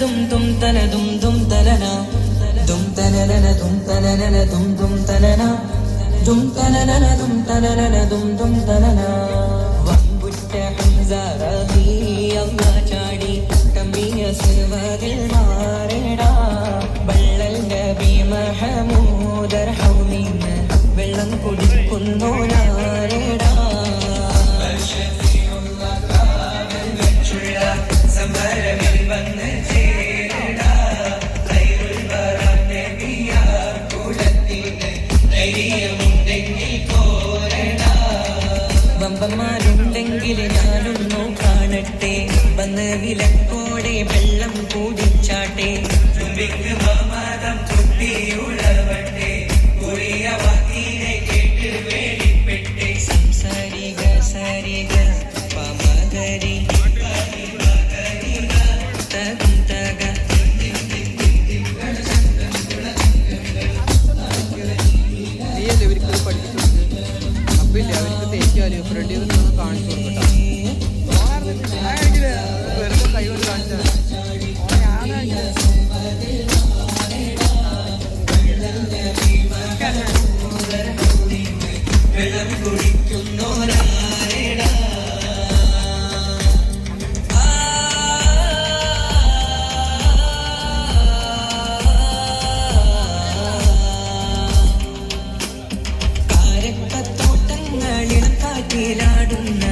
ദും തും തലതും തും തലന. തും ദും തും ദും തും തും തലന. തും ദും തും ദും തും തും തലന. വമ്പുറ്റ അമ്മ ചാടി കമ്മിയ സിർവതിൽ മാറിടാ വള്ളൽ നബി മഹമൂദർ ഹൗലിന്ന് വെള്ളം കുടിക്കുന്നു നാരടാ ആരുണ്ടെങ്കിൽ ഞാനൊന്നു കാണട്ടെ വന്ന് വിലക്കോടെ വെള്ളം കൂടിച്ചാട്ടെ. വേളിപ്പെട്ടെ സംസാരിക കുഴപ്പമില്ല. അവർക്ക് തേച്ചാൽ ഫ്രണ്ടിൽ നിന്ന് കാണിച്ചു കൊടുക്കട്ടോ. വെറുതെ കൈ കാറ്റിലാടുന്ന